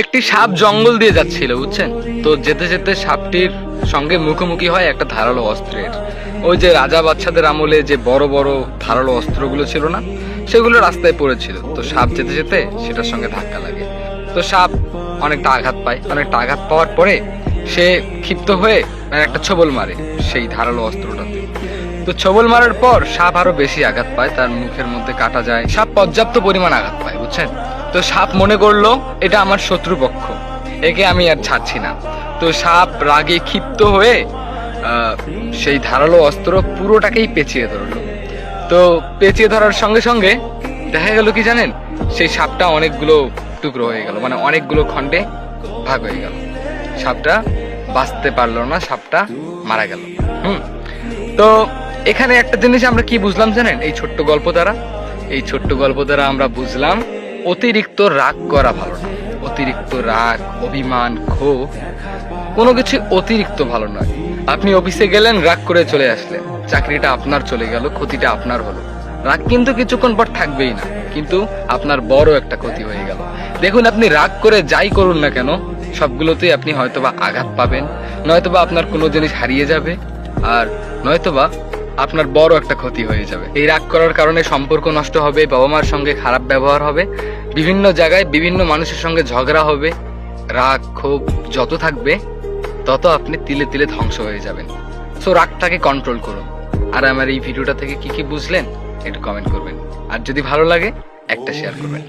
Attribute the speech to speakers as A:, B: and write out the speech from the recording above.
A: একটি সাপ জঙ্গল দিয়ে যাচ্ছিল, বুঝছেন? তো যেতে যেতে সাপটির সঙ্গে মুখোমুখি হয় একটা ধারালো অস্ত্রের। ওই যে রাজা বাচ্চাদের আমলে যে বড় বড় ধারালো অস্ত্রগুলো ছিল না, সেগুলো রাস্তায় পড়েছিল। তো সাপ যেতে যেতে সেটার সঙ্গে ধাক্কা লাগে। তো সাপ অনেকটা আঘাত পায়। অনেকটা আঘাত পাওয়ার পরে সে ক্ষিপ্ত হয়ে একটা ছবল মারে সেই ধারালো অস্ত্রটাতে। তো ছবল মারার পর সাপ আরও বেশি আঘাত পায়, তার মুখের মধ্যে কাটা যায়। সাপ পর্যাপ্ত পরিমাণ আঘাত পায়, বুঝছেন? তো সাপ মনে করল এটা আমার শত্রুপক্ষ। একে আমি আর ছাড়ছি না। তো সাপ রাগে ক্ষিপ্ত হয়ে সেই ধারালো অস্ত্র পুরোটাকেই পেঁচিয়ে ধরলো। তো পেঁচিয়ে ধরার সঙ্গে সঙ্গে দেখা গেল কি জানেন? সেই সাপটা অনেকগুলো টুকরো হয়ে গেল মানে অনেকগুলো খণ্ডে ভাগ হয়ে গেল। সাপটা বাঁচতে পারল না, সাপটা মারা গেল। হুম। তো এখানে একটা জিনিস আমরা কি বুঝলাম জানেন? এই ছোট্ট গল্প দ্বারা। এই ছোট্ট গল্প দ্বারা আমরা বুঝলাম অতিরিক্ত রাগ করা ভালো না। অতিরিক্ত রাগ, অভিমান, ক্ষোভ, কোনো কিছু অতিরিক্ত ভালো নয়। আপনি অফিসে গেলেন, রাগ করে চলে আসলেন। চাকরিটা আপনার চলে গেল, ক্ষতিটা আপনার হলো। রাগ কিন্তু কিছুক্ষণ পর থাকবেই না, কিন্তু আপনার বড় একটা ক্ষতি হয়ে গেল। দেখুন, আপনি রাগ করে যাই করুন না কেন, সবগুলোতেই আপনি হয়তোবা আঘাত পাবেন, নয়তোবা আপনার কোনো জিনিস হারিয়ে যাবে, আর নয়তোবা আপনার বড় একটা ক্ষতি হয়ে যাবে। এই রাগ করার কারণে সম্পর্ক নষ্ট হবে বাবা মার সঙ্গে খারাপ ব্যবহার হবে, বিভিন্ন জায়গায় বিভিন্ন মানুষের সঙ্গে ঝগড়া হবে, রাগ, ক্ষোভ যত থাকবে, তত আপনি তিলে তিলে ধ্বংস হয়ে যাবেন। সো রাগটাকে কন্ট্রোল করুন। আর আমার এই ভিডিওটা থেকে কি কি বুঝলেন, একটু কমেন্ট করবেন। আর যদি ভালো লাগে, একটা শেয়ার করবেন।